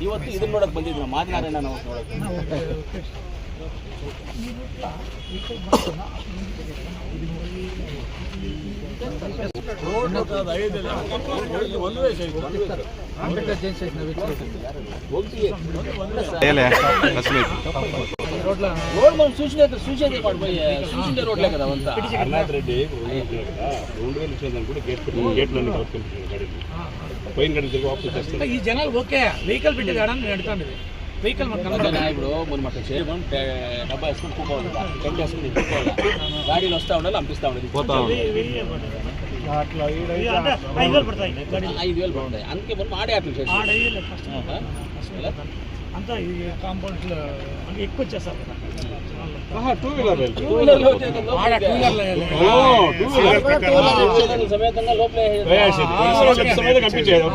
ಇವತ್ತು ಇದನ್ನ ನೋಡಕ್ ಬಂದಿದ್ರು ಮಾದಿನಾರಾಯಣ ನಾವು ನೋಡಕ್ ಹೋಗ್ತೀವಿ రోడ్ మనం చూసినట్టు చూసేది పడిపోయి చూసిండే రోడ్లే కదా అంతా అర్నాథ్ రెడ్డి రెండు వేలు ఇచ్చేదాన్ని కూడా గేట్ పెట్టి గేట్లన్నీ కలుపుకుంటున్నాడు గాడిని పోయిన గడి తిరిగి వాపస్ చేస్తాను ఈ జనాలు ఓకే వెహికల్ పెట్టేదాడని నేను అడుగుతాను వెహికల్ ఇప్పుడు మనం అక్కడ చేయడం డబ్బా వేసుకొని కూకోవాలి టెంట్ వేసుకొని కూకోవాలి గాడీలు వస్తా ఉండాలి పంపిస్తా ఉండాలి. పోతా ఐదు వేలు బాగుంటాయి అందుకే మనం ఆడే అట్లా చేసి ఆడ వేయలేదు ఫస్ట్ అంతా ఈ కాంపౌండ్ అంటే ఎక్కువ వచ్చేస్తారు కదా టూ వీలర్ టూ వీలర్లో వచ్చే కదా ఆడ టూ లోపలికి వీలర్లో సమేతంగా లోపలే కనిపించేది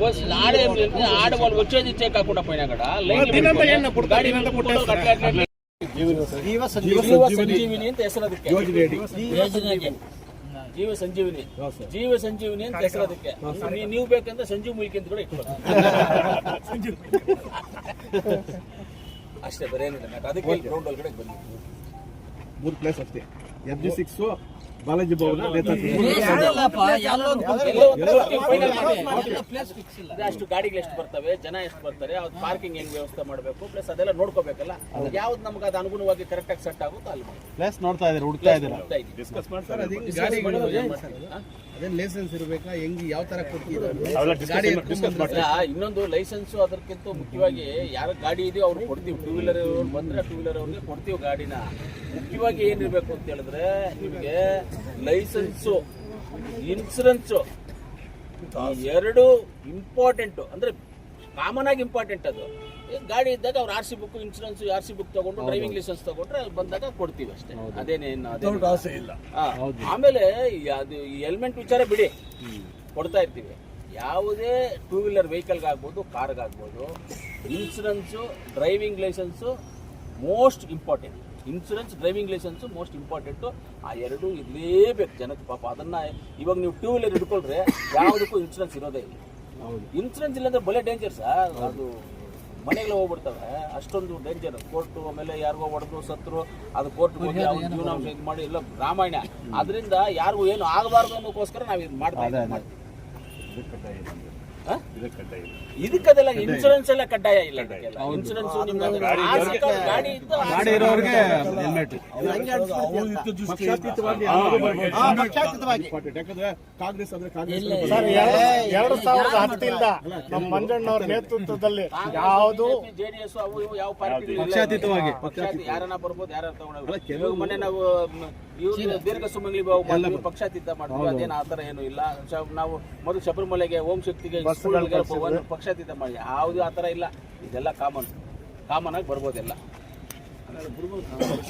బస్ ఆడే ఏం లేదు, ఆడ వాళ్ళు వచ్చేది ఇచ్చే కాకుండా పోయినా కూడా లైన్ గాడి ಜೀವ ಸಂಜೀವಿನಿ ಅಂತ ಹೆಸರು ಅದಕ್ಕೆ ಜೀವ ಸಂಜೀವಿನಿ. ಜೀವ ಸಂಜೀವಿನಿ ಅಂತ ಹೆಸರು ಅದಕ್ಕೆ ನೀವು ಬೇಕಂದ್ರೆ ಸಂಜೀವ್ ಮುಲ್ಕಿ ಅಂತ ಕೂಡ ಇಟ್ಕೊಳ್ಳಿ ಅಷ್ಟೇ ಬರೇನಿಲ್ಲ ಅದಕ್ಕೆ ಗ್ರೌಂಡ್ ಒಳಗಡೆ ಬನ್ನಿ. ಮೂರು ಪ್ಲೇಸ್ ಅಷ್ಟೇ. F G six Balaji Bhavan ಅದೇ ಅಷ್ಟು ಗಾಡಿಗಳು ಎಷ್ಟು ಬರ್ತವೆ ಜನ ಎಷ್ಟು ಬರ್ತಾರೆ ಅವ್ರ ಪಾರ್ಕಿಂಗ್ ಹೆಂಗ್ ವ್ಯವಸ್ಥೆ ಮಾಡಬೇಕು ಪ್ಲಸ್ ಅದೆಲ್ಲ ನೋಡ್ಕೋಬೇಕಲ್ಲ. ಯಾವ್ದು ನಮ್ಗೆ ಅದು ಅನುಗುಣವಾಗಿ ಕರೆಕ್ಟ್ ಆಗಿ ಸೆಟ್ ಆಗುತ್ತೋ ಅಲ್ಲಿ ಪ್ಲಸ್ ನೋಡ್ತಾ ಇದ್ದಾರೆ ಹುಡುಕ್ತಾ ಇದ್ದಾರೆ. ಡಿಸ್ಕಸ್ ಮಾಡ್ತಾರೆ? ಲೈಸೆನ್ಸ್ ಇರಬೇಕಾ ಹೆಂಗ್ ಯಾವ ತರ ಕೊಡ್ತೀರಾ ಅವಲ್ಲ ಡಿಸ್ಕಸ್ ಡಿಸ್ಕಸ್ ಮಾಡ್ತಾರೆ ಇನ್ನೊಂದು ಲೈಸೆನ್ಸ್ ಅದಕ್ಕಿಂತ ಮುಖ್ಯವಾಗಿ ಯಾರ ಗಾಡಿ ಇದೆಯೋ ಅವ್ರು ಕೊಡ್ತೀವಿ. ಟೂ ವೀಲರ್ ಬಂದ್ರೆ ಟೂ ವೀಲರ್ ಅವ್ರಿಗೆ ಕೊಡ್ತೀವಿ ಗಾಡಿನ. ಮುಖ್ಯವಾಗಿ ಏನಿರ್ಬೇಕು ಅಂತ ಹೇಳಿದ್ರೆ ನಿಮಗೆ ಲೈಸೆನ್ಸು ಇನ್ಸೂರೆನ್ಸು ಎರಡು ಇಂಪಾರ್ಟೆಂಟು ಅಂದರೆ ಕಾಮನ್ ಆಗಿ ಇಂಪಾರ್ಟೆಂಟ್ ಅದು. ಗಾಡಿ ಇದ್ದಾಗ ಅವ್ರು R C book insurance R C book ತಗೊಂಡು ಡ್ರೈವಿಂಗ್ ಲೈಸೆನ್ಸ್ ತಗೊಂಡ್ರೆ ಅಲ್ಲಿ ಬಂದಾಗ ಕೊಡ್ತೀವಿ ಅಷ್ಟೇ. ಅದೇನೇನು ಅದೇನು ಆಸೆ ಇಲ್ಲ. ಆಮೇಲೆ ಈ ಅದು ಹೆಲ್ಮೆಟ್ ವಿಚಾರ ಬಿಡಿ. ಕೊಡ್ತಾ ಇರ್ತೀವಿ. ಯಾವುದೇ ಟೂ ವೀಲರ್ ವೆಹಿಕಲ್ಗಾಗ್ಬೋದು ಕಾರ್ಗಾಗ್ಬೋದು insurance driving licence most important insurance driving licence most important ಆ ಎರಡು ಇರಲೇಬೇಕು ಜನಕ್ಕೆ ಪಾಪ. ಅದನ್ನ ಇವಾಗ ನೀವು ಟೂ ವೀಲರ್ ಹಿಡ್ಕೊಳ್ರೆ ಯಾವುದಕ್ಕೂ ಇನ್ಸೂರೆನ್ಸ್ ಇರೋದೇ ಇಲ್ಲ. ಇನ್ಸೂರೆನ್ಸ್ ಇಲ್ಲಾಂದ್ರೆ ಬಲೆ ಡೇಂಜರ್ ಸರ್ ಅದು ಮನೆಗಳು ಹೋಗ್ಬಿಡ್ತವೆ. ಅಷ್ಟೊಂದು ಡೇಂಜರ್ ಕೋರ್ಟು ಆಮೇಲೆ ಯಾರಿಗೋ ಹೊಡೆದು ಸತ್ರು ಅದು ಕೋರ್ಟ್ ಹೋಗಿ ಅವ್ರ ಜೀವನಾಂಶ ಇದು ಮಾಡಿ ಎಲ್ಲ ರಾಮಾಯಣ. ಅದರಿಂದ ಯಾರಿಗೂ ಏನು ಆಗಬಾರ್ದು ಅನ್ನೋಕ್ಕೋಸ್ಕರ ನಾವು ಇದು ಮಾಡ್ತಾ ಇದ್ದೀವಿ ಹಾ? ಇದಕ್ಕದೆಲ್ಲ ಇನ್ಸೂರೆನ್ಸ್ ಎಲ್ಲ ಕಡ್ಡಾಯ ಇಲ್ಲ ಇನ್ಸೂರೆನ್ಸ್ ಗಾಡಿ ಇದ್ದು ಆ ಗಾಡಿ ಇರೋರಿಗೆ ಹೆಲ್ಮೆಟ್ ಯಾಕಂದ್ರೆ ಕಾಂಗ್ರೆಸ್ ಅಂದ್ರೆ ಕಾಂಗ್ರೆಸ್ ಸರ್ ಎರಡು ಸಾವಿರದ ಹತ್ತಿಂದ ನಮ್ಮ ಮಂಜಣ್ಣವ್ರ ನೇತೃತ್ವದಲ್ಲಿ ಯಾವುದು ಜೆಡಿಎಸ್ ಅವು ಇವು ಯಾವ ಪಾರ್ಟಿ ಪಕ್ಷಾತೀತವಾಗಿ. ಯಾರನ್ನ ಬರ್ಬೋದು ಯಾರು ತಗೊಂಡು ಅಲ್ಲ, ಕೆಲವು- ಮೊನ್ನೆ ನಾವು ಇವ್ರು ದೀರ್ಘ ಸುಮಂಗ್ಲಿ ಬಾವು ಪಕ್ಷಾತೀತ ಮಾಡ್ತೀವಿ. ಅದೇನು ಆತರ ಥರ ಏನು ಇಲ್ಲ. ನಾವು ಮೊದಲು ಶಬರಿಮಲೆಗೆ ಓಂ ಶಕ್ತಿಗೆ ಸ್ಕೂಲ್ಗೆ ಒಂದು ಪಕ್ಷಾತೀತ ಮಾಡಿ ಯಾವುದು ಆ ಥರ ಇಲ್ಲ ಇದೆಲ್ಲ ಕಾಮನ್ ಕಾಮನ್ ಆಗಿ ಬರ್ಬೋದೆಲ್ಲ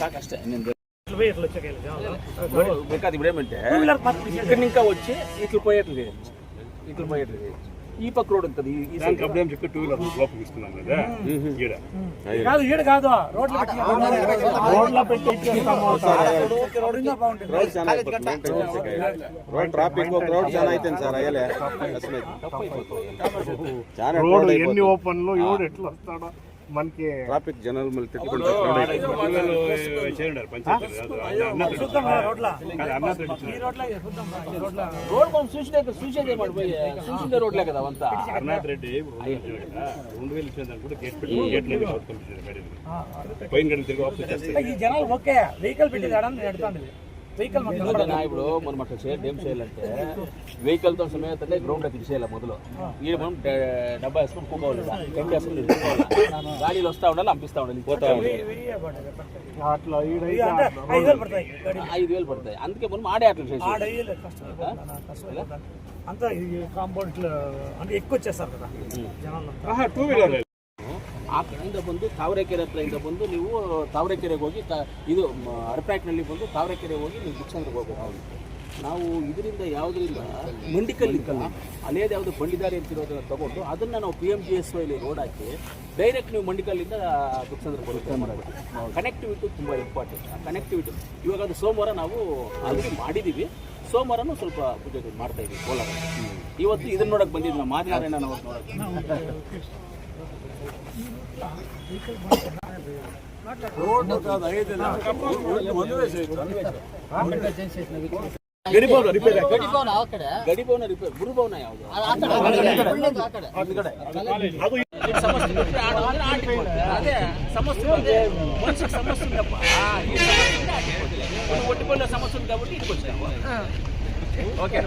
ಸಾಕಷ್ಟೇ ಇನ್ನೊಂದು ಬೇಕಾದ ఇప్పుడేమంటే ఇక్కడ ఇంకా వచ్చి ఇట్లా పోయేట్లేదు ఇట్లా పోయేట్లేదు ఈ పక్క రోడ్ ఉంటుంది చెప్పి టూ వీలర్ లోపలికి ఇస్తున్నాం కదా ఈడ కాదు ఈడు కాదు రోడ్లు పెట్టి రోడ్ల రోడ్ ట్రాఫిక్ క్రౌడ్ చాలా అయితే సార్ అయ్యలే రోడ్ ఎన్ని ఓపెన్లు ఎవడు ఎట్లా వస్తాడో ಮನ್ಕೆ ಟ್ರಾಫಿಕ್ ಜನರಲ್ ಮಲ್ ಓಕೆ vehicle ಬಿಟ್ಟಿದ್ದಾರಾ ఇప్పుడు మనం అట్లా చేయాలి ఏం చేయాలంటే వెహికల్ వెహికల్తో సమేతంటే గ్రౌండ్ అక్కడ చేయాలి మొదలు. ఈ మనం డబ్బా వేసుకుని కూకోవాలి టెంట్ వేసుకుని కూకోవాలి గాడీలు ఉండాలి అంపిస్తా ఉండాలి పోతా ఉండాలి. ఐదు వేలు పడతాయి అందుకే మనం ఆడే అట్లా చేసి అంతా కాంపౌండ్ అంటే ఎక్కువ వచ్చేస్తారు కదా జనాలు టూ వీలర్ ಆ ಕಡೆಯಿಂದ ಬಂದು ತಾವರೆಕೆರೆ ಹತ್ರದಿಂದ ಬಂದು ನೀವು ತಾವರೆಕೆರೆಗೆ ಹೋಗಿ ತ- ಇದು ಅರಪ್ಯಾಟ್ನಲ್ಲಿ ಬಂದು ತಾವರೆಕೆರೆಗೆ ಹೋಗಿ ನೀವು ಬುಕ್ಸಂದ್ರಿಗೆ ಹೋಗಬೇಕಾಗುತ್ತೆ ನಾವು ಇದರಿಂದ ಯಾವುದರಿಂದ ಮಂಡಿಕಲ್ಲಿ ಕಲ್ಲ ಅಲ್ಲೇದು ಯಾವುದು ಬಂಡಿದಾರಿ ಅಂತಿರೋದನ್ನ ತಗೊಂಡು ಅದನ್ನು ನಾವು ಪಿ ಎಂ ಜಿ ಎಸ್ ವೈಲಿ ರೋಡ್ ಹಾಕಿ ಡೈರೆಕ್ಟ್ ನೀವು ಮಂಡಿಕಲ್ಲಿಂದ ಬುಕ್ಸಂದ್ರೆ ಬರುತ್ತೆ ಮಾಡೋದು ಕನೆಕ್ಟಿವಿಟಿ ತುಂಬ ಇಂಪಾರ್ಟೆಂಟ್ ಕನೆಕ್ಟಿವಿಟಿ ಇವಾಗ ಅದು ಸೋಮವಾರ ನಾವು ಆಲ್ರೆಡಿ ಮಾಡಿದ್ದೀವಿ ಸೋಮವಾರನೂ ಸ್ವಲ್ಪ ಪೂಜೆ ಮಾಡ್ತಾ ಇದ್ದೀವಿ ಕೋಲಾರ ಇವತ್ತು ಇದನ್ನ ನೋಡೋಕೆ ಬಂದಿದ್ವಿ ನಮ್ಮ ನಾವು ಮಾದಿನಾರಾಯಣನ ಅವ್ರು ನೋಡಕ್ ಗಡಿಭವನ ರಿಪೇರಿ ಗಡಿಭವನ ರಿಪೇರ್ ಗುರುಭವನ ಯಾವುದು ಇದು ಸಮಸ್ಯೆ ಬಿಟ್ರೆ ಆಡ ಅಂದ್ರೆ ಆಡಿಕೊಳ್ತಾರೆ. ಅದೇ ಸಮಸ್ಯೆ ಅಂದ್ರೆ ಮನುಷ್ಯಕ್ಕೆ ಸಮಸ್ಯೆ ಉಂಟಪ್ಪ. ಆ, ಈ ಸಮಸ್ಯೆಯಿಂದ ಆಡಿಕೊಳ್ತಾರೆ. ಒಂದು ಒಟ್ಟಿಕೊಳ್ಳೋ ಸಮಸ್ಯೆ ಉಂಟು కాబట్టి ఇటుకొచ్చాము ఓకే